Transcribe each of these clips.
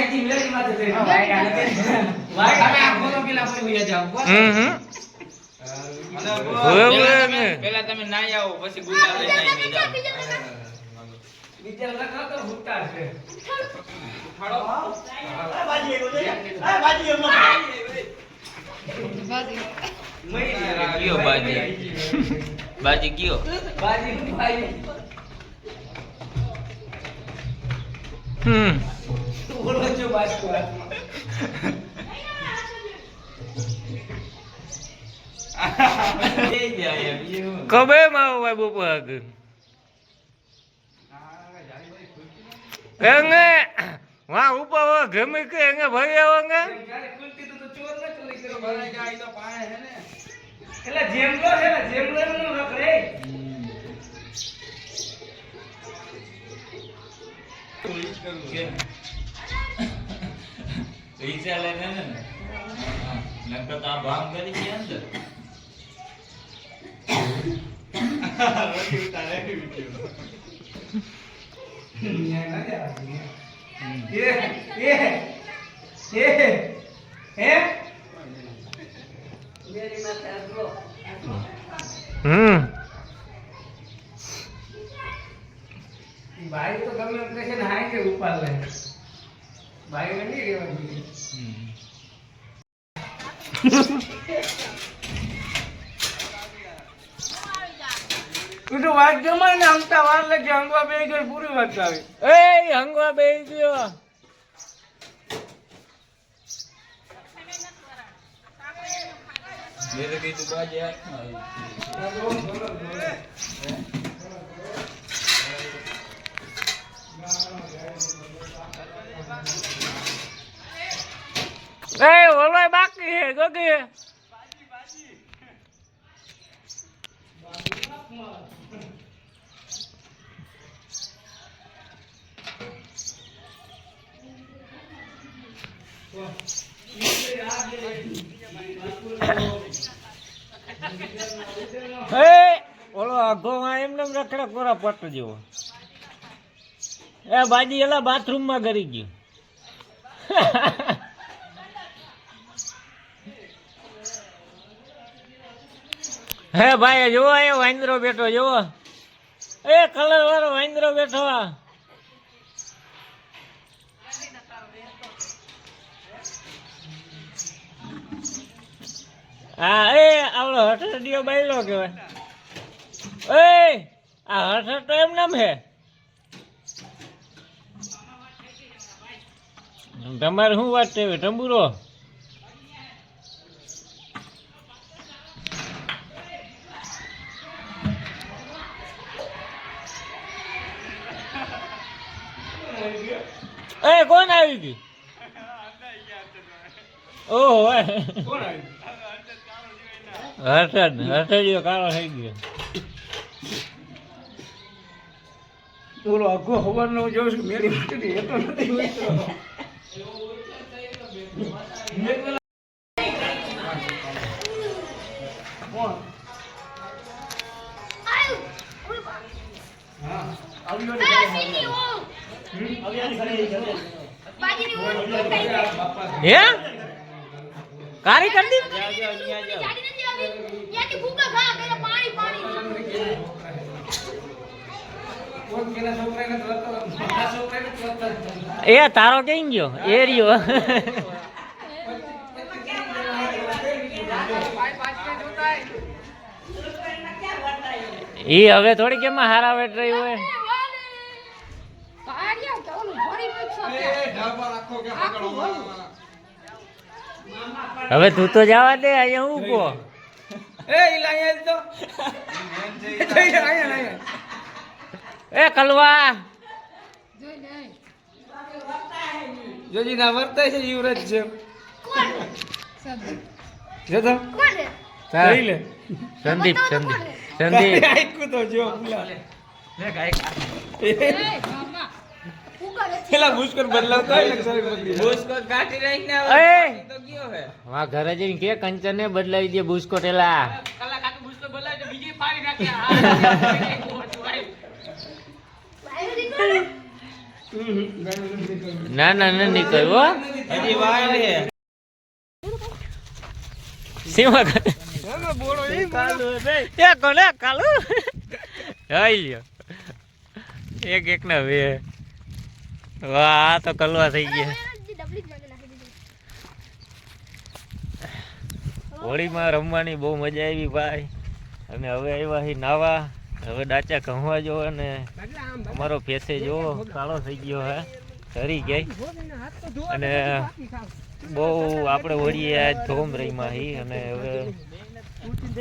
તમે આ ખોલો પેલા પછી વયા જાઓ. હમ હમ હવે બોલે ને. પેલા તમે નાઈ આવો પછી ગુલાબ લઈને આવી જાઓ વિચાર લખો તો ભૂતકાળ છે. કયો બાજી બાજી કયો બાજી ભાઈ હમ બોલો છો બાજુ એ જાય એમ, એવું. કબે માવો ભાઈ બોપો આગળ એંગે ઉપર વાહ ગમે કે એંગે ભાઈ આવો ને એટલે જેમલો છે ને જેમલો નું રખડે પૈસા લઈને ને? નકર તો આ ભાંગ કરી ગયા અંદર. એ એ એ હે? મેરી માતા રો હમ. ભાઈ તો ગમે કહેશે ને હાય કે ઉપાડ લે ભાઈ નહીં રહેવા જોઈએ. વાત જમાય ને હમતા વાર લાગે હંગવા બે ગયો પૂરી વાત આવી. એ હંગવા બે ગયો. મેં કીધું બાજી હાથમાં એ ઓલો બાકી હે ગગી. ઓલો આઘો માં એમને એમ રખડે કોરા પટ જેવો. એ, બાજી, એલા બાથરૂમમાં કરી ગયું. હે ભાઈ જોવો એ વાંદરો બેઠો જોવો એ કલર વાળો વાંદરો બેઠો હા, એ આવડો હઠડિયો બાયલો કહેવાય. એ, આ હઠ તો એમ નામ હે? તમારે શું વાત છે? ટંબુરો એ, કોણ આવી ગયું? ઓહો હર્ષદ હર્ષદીયો કાળો થઈ ગયો. બોલો અઘો ખબર નો જોઉં છું મેરી એ તો નથી? હા, કારી કરી દી. એ તારો કઈ ગયો? એ રહ્યો. ઈ હવે થોડી કેમ હારા વેટ રહી હોય? હવે તું તો જવા દે અહીંયા હું કો એ. એ કલવા. જોજી ના વર્તાય છે યુવરાજ છે જો તો. લે. સંદીપ સંદીપ. સંદીપ આયકું તો જો પેલા પેલા મુશ્કેલ બદલાવતા હોય ને શરીર બદલી જાય. બુસ્કોટ કાઢી રાખીને એ! તો ગયો હે. માં ઘરે જઈને કે કંચન ને બદલાવી દે બીજી ફાડી નાખ્યા ના ના ના નહીં હો. હજી વાર હે સીમા કરે કાલુ આઈ લ્યો એક એક બે વાહ આ તો કલવા થઈ ગયા હોળીમાં રમવાની બહુ મજા આવી ભાઈ. અને હવે આવ્યા હી નાવા. હવે ડાચા કહવા જો અને અમારો ફેસે જોવો, કાળો થઈ ગયો હે. ધરી ગઈ. અને બહુ આપણે હોળીએ આજ ધોમ રહીમાં હી, અને હવે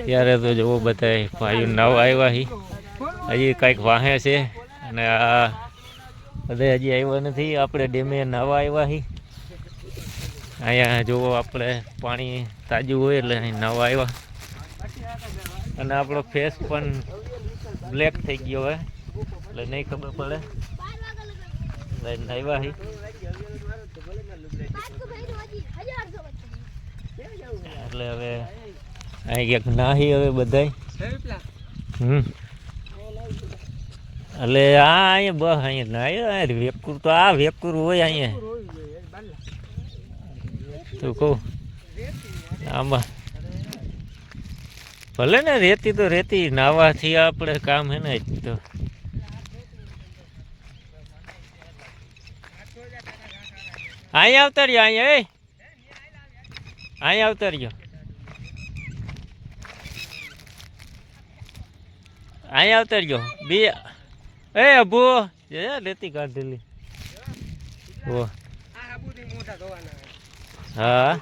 ત્યારે તો જોવો બધા ભાઈઓ નવ આવ્યા હી. હજી કંઈક વાહે છે, અને આ બધા હજી આવ્યા નથી. આપણે ડેમે નવા આવ્યા હી. અહીંયા જોવો આપણે પાણી તાજું હોય એટલે અહીં નવા આવ્યા. અને આપણો ફેસ પણ બ્લેક થઈ ગયો હોય, એટલે નહીં ખબર પડે. એટલે નાહ્યા હી. એટલે હવે અહીં ક્યાંક નાહી હવે બધાય. હમ. એટલે આ અહીંયા બસ અહીંયા નાહ્યો આ વેપકુર તો આ વેપકુર હોય અહીંયા. તું કહું? આમાં. ભલે ને રેતી તો રેતી, નાવાથી આપણે કામ હે ને તો. અહીંયા આવતા રહ્યો અહીંયા એ. અહીંયા આવતા રહ્યો. અહીંયા આવતા રહ્યો. બે. એ અભુ. એ રેતી કાઢેલી હા.